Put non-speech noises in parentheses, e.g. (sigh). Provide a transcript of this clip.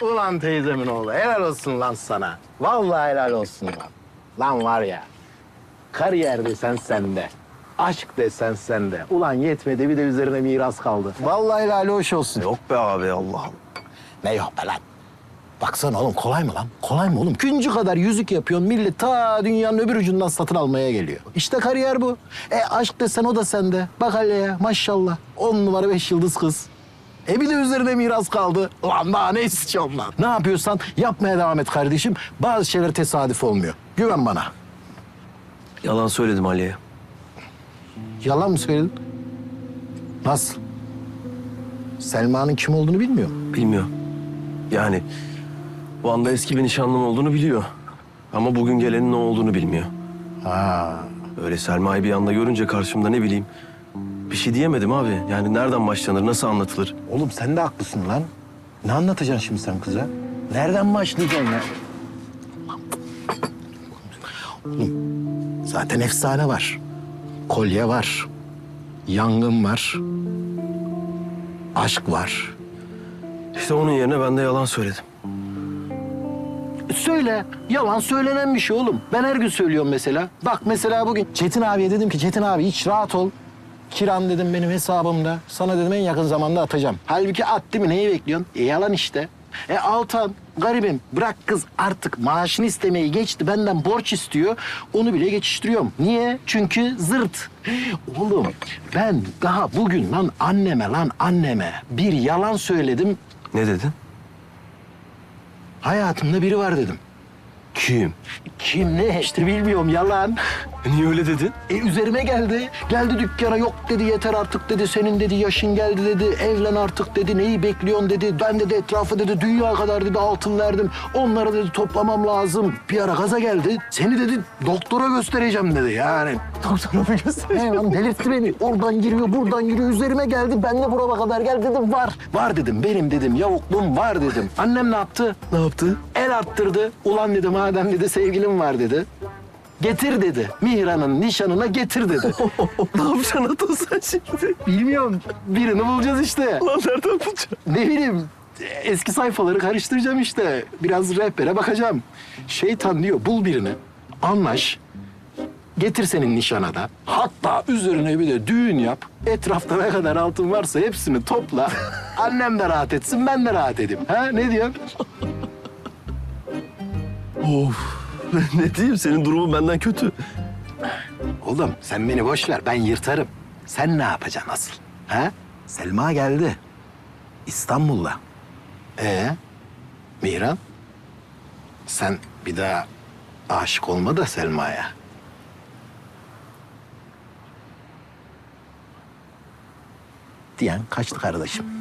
Ulan teyzemin oğlu helal olsun lan sana. Vallahi helal olsun lan. Lan var ya kariyer desen sende. Aşk desen sende. Ulan yetmedi bir de üzerine miras kaldı. Vallahi helal hoş olsun. Yok be abi Allah. Ne yok be lan? Baksana oğlum kolay mı lan? Kolay mı oğlum? Küncü kadar yüzük yapıyorsun. Millet ta dünyanın öbür ucundan satın almaya geliyor. İşte kariyer bu. E aşk desen o da sende. Bak hele ya maşallah. On numara beş yıldız kız. E bir de üzerine miras kaldı. Ulan daha ne istiyorsun lan? Ne yapıyorsan yapmaya devam et kardeşim. Bazı şeyler tesadüf olmuyor. Güven bana. Yalan söyledim Ali'ye. Yalan mı söyledin? Nasıl? Selma'nın kim olduğunu bilmiyor. Bilmiyor. Yani bu anda eski bir nişanlım olduğunu biliyor. Ama bugün gelenin ne olduğunu bilmiyor. Ha. Öyle Selma'yı bir anda görünce karşımda ne bileyim. Bir şey diyemedim abi. Yani nereden başlanır, nasıl anlatılır? Oğlum sen de haklısın lan. Ne anlatacaksın şimdi sen kıza? Nereden başlayacaksın ya? Oğlum zaten efsane var. Kolye var. Yangın var. Aşk var. İşte onun yerine ben de yalan söyledim. Söyle. Yalan söylenen bir şey oğlum. Ben her gün söylüyorum mesela. Bak mesela bugün Çetin abiye dedim ki Çetin abi hiç rahat ol. Kiran dedim benim hesabımda. Sana dedim en yakın zamanda atacağım. Halbuki at değil mi? Neyi bekliyorsun? E yalan işte. E Altan garibim bırak kız artık maaşını istemeyi geçti. Benden borç istiyor. Onu bile geçiştiriyorum. Niye? Çünkü zırt. Oğlum ben daha bugün lan anneme lan anneme bir yalan söyledim. Ne dedin? Hayatımda biri var dedim. Kim? Kim ne işte bilmiyorum yalan. Niye öyle dedin? E üzerime geldi. Geldi dükkana yok dedi yeter artık dedi. Senin dedi yaşın geldi dedi. Evlen artık dedi. Neyi bekliyorsun dedi. Ben dedi etrafa dedi dünya kadar dedi altın verdim. Onları dedi toplamam lazım. Bir ara gaza geldi. Seni dedi doktora göstereceğim dedi yani. Doktora mı göstereceğim? He lan delirtti beni. Oradan giriyor buradan giriyor. Üzerime geldi. Ben de burama kadar gel dedim var. Var dedim benim dedim yavukluğum var dedim. Annem ne yaptı? Ne yaptı? El attırdı. Ulan dedi madem dedi sevgilim var dedi. Getir dedi. Mihran'ın nişanına getir dedi. (laughs) ne yapacaksın Atan sen şimdi? Bilmiyorum. Birini bulacağız işte. Lan nereden bulacaksın? Ne bileyim. Eski sayfaları karıştıracağım işte. Biraz rehbere bakacağım. Şeytan diyor bul birini. Anlaş. Getir senin nişana da. Hatta üzerine bir de düğün yap. Etrafta ne kadar altın varsa hepsini topla. (laughs) Annem de rahat etsin, ben de rahat edeyim. Ha ne diyorsun? Of. (laughs) ne diyeyim senin durumun benden kötü. Oğlum sen beni boş ver ben yırtarım. Sen ne yapacaksın asıl? Ha? Selma geldi. İstanbul'da. Ee? Mihran? Sen bir daha aşık olma da Selma'ya. Diyen kaçtı kardeşim.